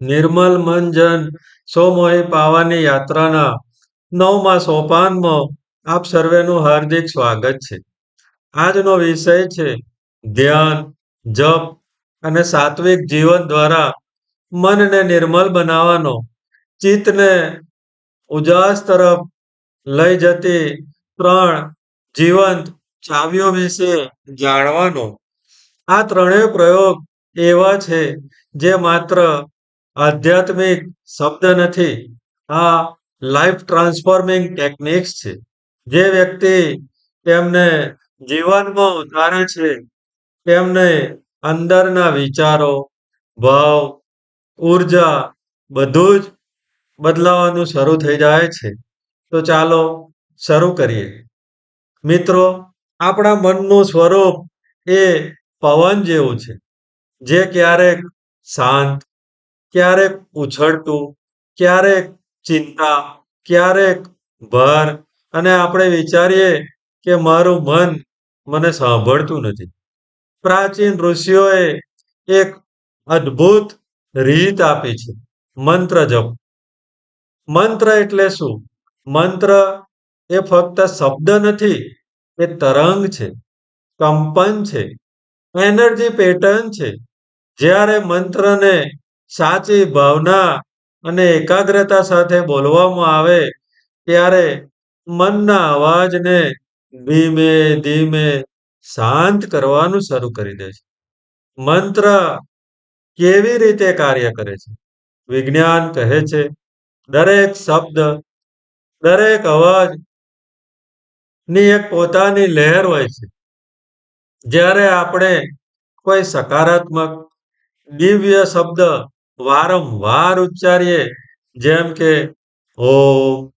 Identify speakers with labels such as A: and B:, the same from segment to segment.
A: નિર્મલ મન જન સોમોહી પાવાની યાત્રાના નવમા સોપાનમાં આપ સર્વેનું હાર્દિક સ્વાગત છે. આજનો વિષય છે ધ્યાન, જપ અને સાત્વિક જીવન દ્વારા મનને નિર્મલ બનાવવાનો. ચિત્તને ઉજાસ તરફ લઈ જતી ત્રણ જીવંત ચાવીઓ વિશે જાણવાનો. આ ત્રણેય પ્રયોગ એવા છે જે માત્ર આધ્યાત્મિક શબ્દ નથી. આ લાઈફ ટ્રાન્સફોર્મિંગ ટેકનિક્સ છે. જે વ્યક્તિ તેમને જીવનમાં ઉતારે છે, તેમને અંદરના વિચારો, ભાવ, ઊર્જા બધું જ બદલાવાનું શરૂ થઈ જાય છે. તો ચાલો શરૂ કરીએ. મિત્રો, આપણા મનનું સ્વરૂપ એ પવન જેવું છે. જે ક્યારેક શાંત ક્યારેક ઉછળતું ક્યારેક ચિંતા ક્યારેક ભાર? અને આપણે વિચારીએ કે મારું મન મને સાંભળતું નથી. પ્રાચીન ઋષિઓએ એક અદ્ભુત રીત આપી છે, મંત્ર જપ. મંત્ર એટલે શું? મંત્ર એ ફક્ત શબ્દ નથી, એ તરંગ છે, કંપન છે, એનર્જી પેટર્ન છે. જ્યારે મંત્રને સાચી ભાવના અને એકાગ્રતા સાથે બોલવામાં આવે ત્યારે મનના અવાજને ધીમે ધીમે શાંત કરવાનું શરૂ કરી દે છે. મંત્ર કેવી રીતે કાર્ય કરે છે? વિજ્ઞાન કહે છે, દરેક શબ્દ, દરેક અવાજની એક પોતાની લહેર હોય છે. જ્યારે આપણે કોઈ સકારાત્મક, દિવ્ય શબ્દ વારંવાર ઉચ્ચારીએ, જેમ કે ઓમ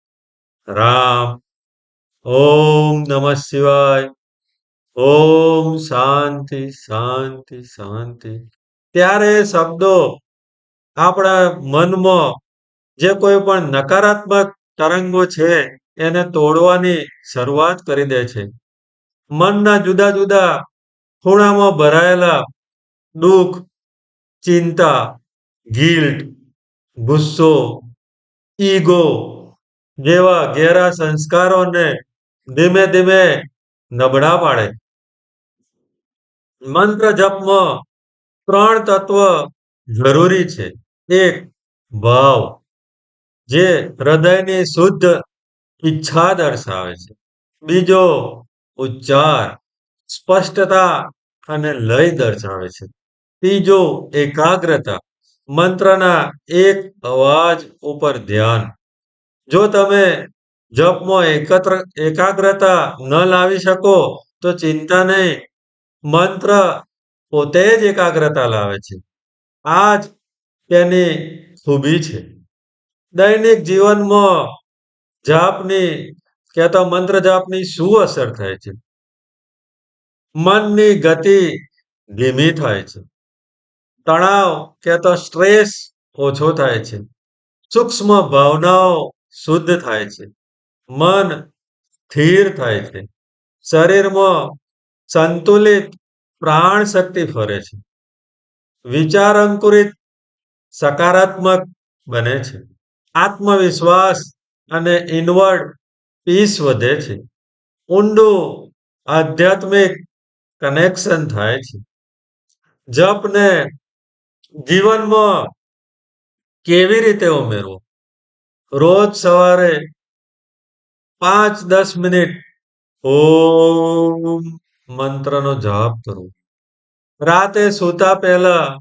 A: રામ, ઓમ નમઃ શિવાય, ઓમ શાંતિ શાંતિ શાંતિ. ત્યારે શબ્દો આપણા મનમાં જે કોઈ પણ નકારાત્મક તરંગો છે, એને તોડવાની શરૂઆત કરી દે છે. મનના જુદા જુદા ખૂણામાં ભરાયેલા દુઃખ, ચિંતા ગિલ્ટ, ગુસ્સો, ઈગો જેવા ઘેરા સંસ્કારોને ધીમે ધીમે નબળા પાડે. મંત્ર જપમાં ત્રણ તત્વ જરૂરી છે. એક, ભાવ, જે હૃદયની શુદ્ધ ઈચ્છા દર્શાવે છે. બીજો, ઉચ્ચાર, સ્પષ્ટતા અને લય દર્શાવે છે. ત્રીજો, એકાગ્રતા મંત્રના એક અવાજ ઉપર ધ્યાન. જો તમે જપમાં એકત્ર, એકાગ્રતા ન લાવી શકો, તો ચિંતા નહીં. મંત્ર પોતે જ એકાગ્રતા લાવે છે. આ જ તેની ખૂબી છે. દૈનિક જીવનમાં જાપની કે તો મંત્ર જાપની શું અસર થાય છે? મનની ગતિ ધીમી થાય છે. તણાવ કે તો સ્ટ્રેસ ઓછો થાય છે. સૂક્ષ્મ ભાવનાઓ શુદ્ધ થાય છે. મન સ્થિર થાય છે. શરીરમાં સંતુલિત પ્રાણ શક્તિ ફરે છે. વિચાર અંકુરિત સકારાત્મક બને છે. આત્મવિશ્વાસ અને ઇનવર્ડ પીસ વધે છે. ઊંડું આધ્યાત્મિક કનેક્શન થાય છે. જપને જીવનમાં કેવી રીતે ઉમેરવો? રોજ સવારે પાંચ દસ મિનિટ ઓમ મંત્રનો જાપ કરો. રાતે સૂતા પહેલા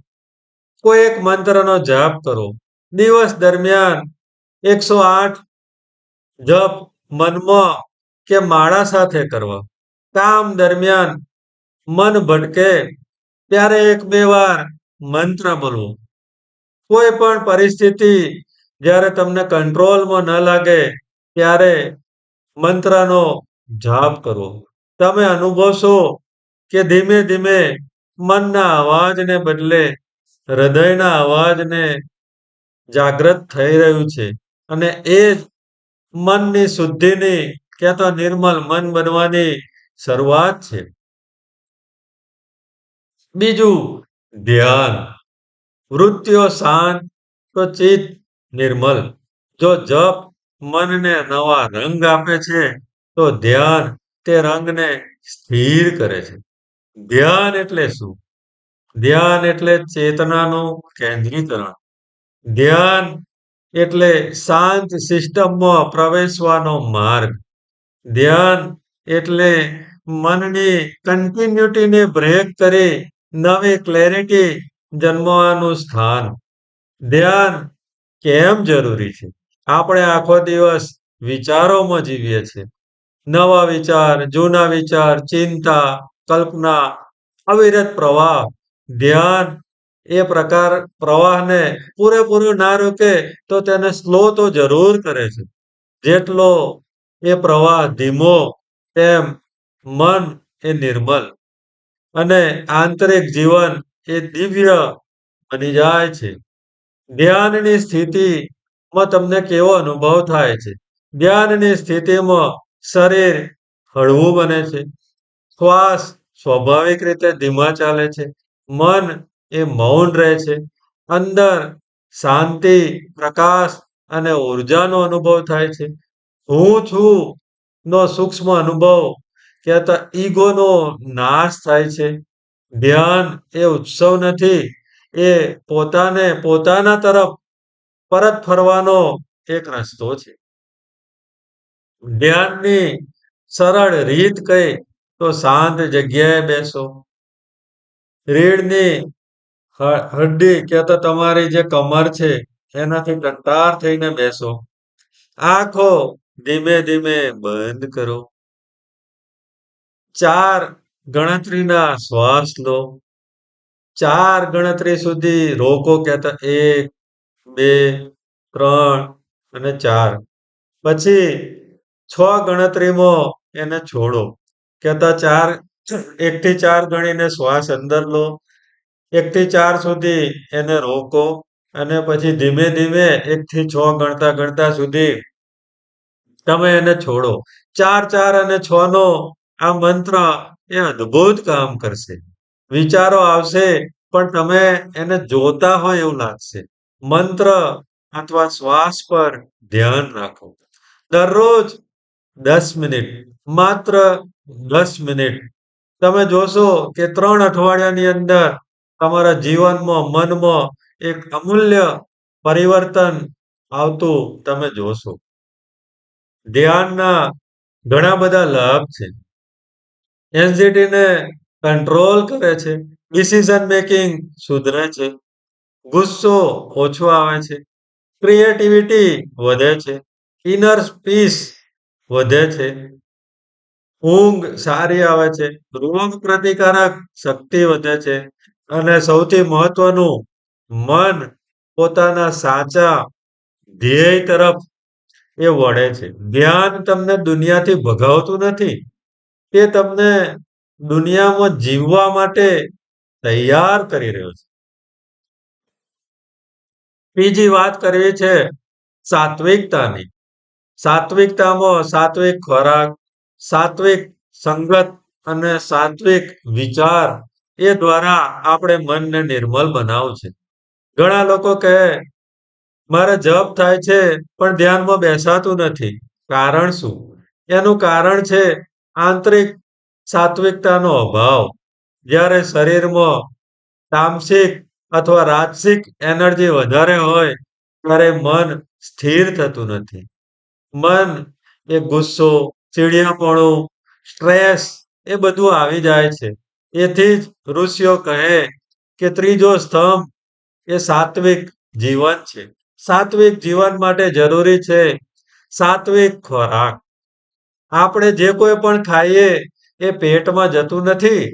A: કોઈ એક મંત્રનો જાપ કરો. દિવસ દરમિયાન એકસો આઠ જપ મનમાં કે માળા સાથે કરવા. કામ દરમિયાન મન ભટકે, ત્યારે એક બે વાર મંત્ર બોલવો કોઈ પણ પરિસ્થિતિ જ્યારે તમને કંટ્રોલમાં ન લાગે ત્યારે મંત્રનો જાપ કરો. તમે અનુભવશો કે ધીમે ધીમે મનના અવાજને બદલે હૃદયના અવાજને જાગૃત થઈ રહ્યું છે અને એ મનની શુદ્ધિની કે તો નિર્મલ મન બનવાની શરૂઆત છે. બીજું ધ્યાન. વૃત્તિઓ શાંત તો ચિત્ત નિર્મલ. જો જપ મનને નવા રંગ આપે છે, તો ધ્યાન તે રંગને સ્થિર કરે છે. ધ્યાન એટલે શું? ધ્યાન એટલે ચેતનાનું કેન્દ્રીકરણ. ધ્યાન એટલે શાંત સિસ્ટમમાં પ્રવેશવાનો માર્ગ. ધ્યાન એટલે મનની કન્ટિન્યુટીને બ્રેક કરી નવી ક્લેરિટી જન્મવાનું સ્થાન. ધ્યાન કેમ જરૂરી છે? આપણે આખો દિવસ વિચારોમાં જીવીએ છીએ. નવા વિચાર, જૂના વિચાર, ચિંતા, કલ્પના, અવિરત પ્રવાહ. ધ્યાન એ પ્રકાર પ્રવાહને પૂરેપૂરું ના રોકે તો તેને સ્લો તો જરૂર કરે છે. જેટલો એ પ્રવાહ ધીમો, તેમ મન એ નિર્મલ. અને આંતરિક જીવન એ દિવ્ય બની જાય છે. ધ્યાનની સ્થિતિમાં તમને કેવો અનુભવ થાય છે? ધ્યાનની સ્થિતિમાં શરીર હળવું બને છે. શ્વાસ સ્વાભાવિક રીતે ધીમા ચાલે છે. મન એ મૌન રહે છે. અંદર શાંતિ, પ્રકાશ અને ઉર્જાનો અનુભવ થાય છે. હું છું નો સૂક્ષ્મ અનુભવ કહેતા ઈગોનો નાશ થાય છે. ધ્યાન એ ઉત્સવ નથી, એ પોતાને પોતાના તરફ પરત ફરવાનો એક રસ્તો છે. ધ્યાનની સરળ રીત કઈ, તો શાંત જગ્યાએ બેસો. રીડની હડ્ડી કે તો તમારી જે કમર છે, એનાથી ટટ્ટાર થઈને બેસો. આંખો ધીમે ધીમે બંધ કરો. ચાર ગણતરીના શ્વાસ લો. ચાર ગણતરી સુધી રોકો કહેતા એક, બે, ત્રણ અને ચાર. પછી છ ગણતરીમાં એને છોડો. કહેતા ચાર એક થી ચાર ગણીને શ્વાસ અંદર લો. એક થી ચાર સુધી એને રોકો અને પછી ધીમે ધીમે એક થી છ ગણતા ગણતા સુધી તમે એને છોડો. ચાર ચાર અને છ નો આ મંત્ર એ અદ્ભુત કામ કરશે. વિચારો આવશે, પણ તમે એને જોતા હોય એવું લાગશે. મંત્ર અથવા શ્વાસ પર ધ્યાન રાખો. દરરોજ દસ મિનિટ, માત્ર દસ મિનિટ. તમે જોશો કે ત્રણ અઠવાડિયાની અંદર તમારા જીવનમાં, મનમાં એક અમૂલ્ય પરિવર્તન આવતું તમે જોશો. ધ્યાનના ઘણા બધા લાભ છે. એન્ઝાઇટીને કંટ્રોલ કરે છે. ડિસિઝન મેકિંગ સુધરે છે. ગુસ્સો ઓછો આવે છે. ક્રિએટિવિટી વધે છે. ઇનર પીસ વધે છે. ઊંઘ સારી આવે છે. રોગ પ્રતિકારક શક્તિ વધે છે. અને સૌથી મહત્વનું, મન પોતાના સાચા ધ્યેય તરફ એ વળે છે. ધ્યાન તમને દુનિયાથી ભગાવતું નથી. તે તમને દુનિયામાં જીવવા માટે તૈયાર કરી રહ્યો છે? બીજી વાત કરવી છે સાત્વિકતાની. સાત્વિકતામાં સાત્વિક ખોરાક, સાત્વિક સંગત અને સાત્વિક વિચાર એ દ્વારા આપણે મનને નિર્મલ બનાવું છે. ઘણા લોકો કહે, મારે જપ થાય છે, પણ ધ્યાનમાં બેસાતું નથી. કારણ શું? એનું કારણ છે આંતરિક સાત્વિકતાનો અભાવ. જ્યારે શરીરમાં તામસિક અથવા રાજસિક એનર્જી વધારે હોય, ત્યારે મન સ્થિર થતું નથી. મન એ ગુસ્સો, ચીડિયાપણું, સ્ટ્રેસ એ બધું આવી જાય છે. એથી જ ઋષિઓ કહે કે ત્રીજો સ્તંભ એ સાત્વિક જીવન છે. સાત્વિક જીવન માટે જરૂરી છે સાત્વિક ખોરાક. આપણે જે કોઈ પણ ખાઈએ, એ પેટમાં જતું નથી,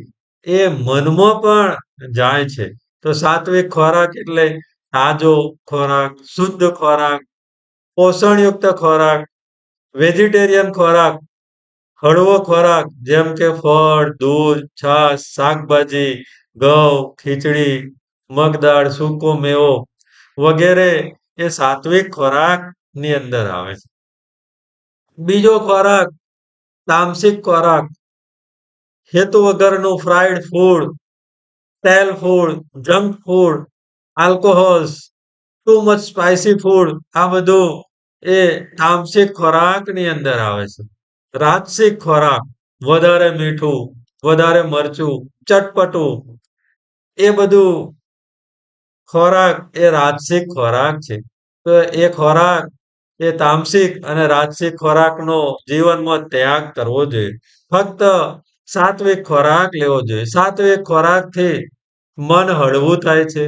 A: એ મનમાં પણ જાય છે. તો સાત્વિક ખોરાક એટલે તાજો ખોરાક, શુદ્ધ ખોરાક, પોષણયુક્ત ખોરાક, વેજીટેરિયન ખોરાક, હળવો ખોરાક, જેમ કે ફળ, દૂધ, છાશ, શાકભાજી, ઘઉં, ખીચડી, મગદાળ, સૂકો મેવો વગેરે એ સાત્વિક ખોરાકની અંદર આવે છે. બીજો ખોરાક તામસિક ખોરાક હેતુ વગરનું ફ્રાઈડ ફૂડ તેલ food junk food alcohols too much spicy food આ બધું એ તામસિક ખોરાકની અંદર આવે છે. રાજસિક ખોરાક વધારે મીઠું, વધારે મરચું, ચટપટું એ બધું ખોરાક એ રાજસિક ખોરાક છે. તો એ ખોરાક એ તામસિક અને રાજસિક ખોરાકનો જીવનમાં ત્યાગ કરવો જોઈએ. ફક્ત સાત્વિક ખોરાક લેવો જોઈએ. સાત્વિક ખોરાકથી મન હળવું થાય છે,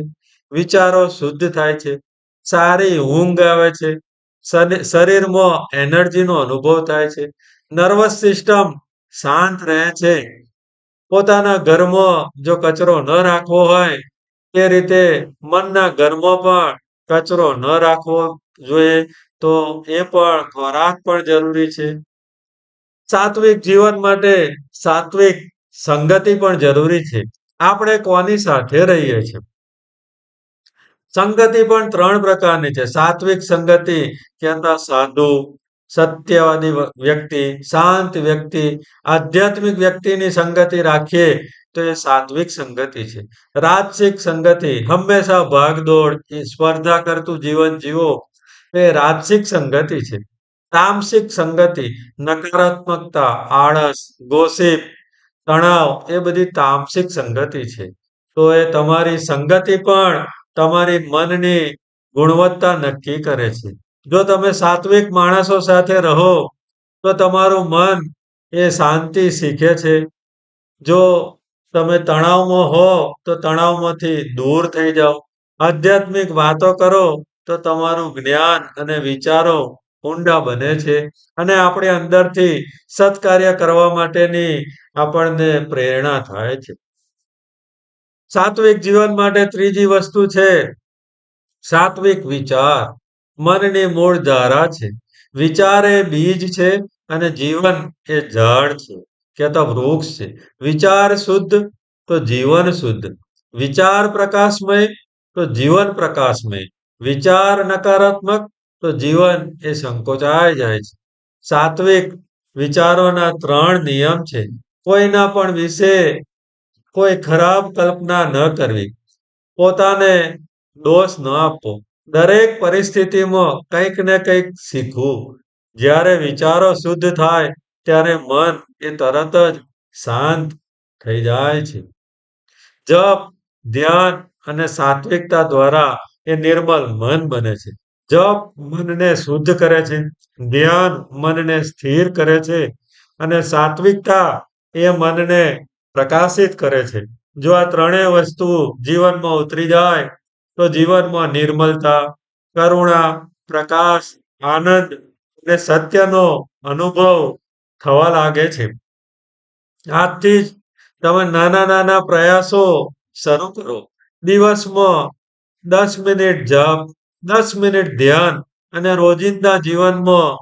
A: વિચારો શુદ્ધ થાય છે, સારી ઊંઘ આવે છે, શરી શરીરમાં એનર્જીનો અનુભવ થાય છે, નર્વસ સિસ્ટમ શાંત રહે છે. પોતાના ઘરમાં જો કચરો ન રાખવો હોય, તે રીતે મનના ઘરમાં પણ કચરો ન રાખવો જોઈએ. તો એ પણ ખોરાક પણ જરૂરી છે. સાત્વિક જીવન માટે સાત્વિક સંગતિ પણ જરૂરી છે. આપણે કોની સાથે રહીએ છીએ? સંગતિ પણ ત્રણ પ્રકારની છે. સાત્વિક સંગતિ કહેતા સાધુ, સત્યવાદી વ્યક્તિ, શાંત વ્યક્તિ, આધ્યાત્મિક વ્યક્તિની સંગતિ રાખીએ તો એ સાત્વિક સંગતિ છે. રાજસિક સંગતિ હંમેશા ભાગદોડ, સ્પર્ધા કરતું જીવન જીવો એ રાજસિક સંગતિ છે. તામસિક સંગતિ નકારાત્મકતા, આળસ, ગોસિપ, તણાવ એ બધી તામસિક સંગતિ છે. તો એ તમારી સંગતિ પણ તમારી મનની ગુણવત્તા નક્કી કરે છે. જો તમે સાત્વિક માણસો સાથે રહો, તો તમારું મન એ શાંતિ શીખે છે. જો તમે તણાવમાં હો, તો તણાવમાંથી દૂર થઈ જાઓ. આધ્યાત્મિક વાતો કરો, તો તમારું જ્ઞાન અને વિચારો ઊંડા બને છે અને આપણે અંદરથી સત્કાર્ય કરવા માટેની આપણને પ્રેરણા થાય છે. સાત્વિક જીવન માટે ત્રીજી વસ્તુ છે સાત્વિક વિચાર. મનની મૂળ ધારા છે. વિચાર એ બીજ છે અને જીવન એ ઝાડ છે. કે તો વૃક્ષ છે. વિચાર શુદ્ધ તો જીવન શુદ્ધ. વિચાર પ્રકાશમય તો જીવન પ્રકાશમય. વિચાર નકારાત્મક તો જીવન એ સંકોચાઈ જાય છે. સાત્વિક વિચારોના ત્રણ નિયમ છે. કોઈના પણ વિશે કોઈ ખરાબ કલ્પના ન કરવી. પોતાને દોષ ન આપવો. દરેક પરિસ્થિતિમાં કંઈક ને કંઈક શીખવું. જ્યારે વિચારો શુદ્ધ થાય, ત્યારે મન એ તરત જ શાંત થઈ જાય છે. જપ, ધ્યાન અને સાત્વિકતા દ્વારા એ નિર્મલ મન બને છે. જપ મનને શુદ્ધ કરે છે, ધ્યાન મનને સ્થિર કરે છે અને સાત્વિકતા એ મનને પ્રકાશિત કરે છે. જો આ ત્રણેય વસ્તુ જીવનમાં ઉતરી જાય, તો જીવનમાં નિર્મલતા, કરુણા, પ્રકાશ, આનંદ અને સત્યનો અનુભવ થવા લાગે છે. આજથી જ તમે નાના-નાના પ્રયાસો શરૂ કરો. દિવસમાં 10 મિનિટ જપ, દસ મિનિટ ધ્યાન અને રોજિંદા જીવનમાં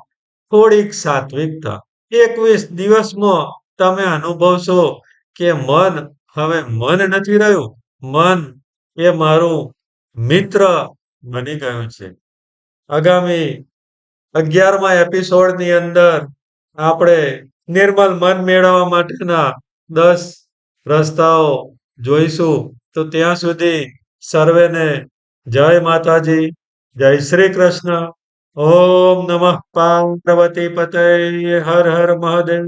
A: થોડીક સાત્વિકતા. 21 દિવસમાં તમે અનુભવશો કે મન હવે મન નથી રહ્યું. મન એ મારું મિત્ર બની ગયું છે. આગામી 11મા એપિસોડની અંદર આપણે નિર્મલ મન મેળવવા માટેના દસ રસ્તાઓ જોઈશું. તો ત્યાં સુધી સર્વેને જય માતાજી, જય શ્રી કૃષ્ણ. ઓમ નમઃ પાર્વતી પતય હર હર મહાદેવ.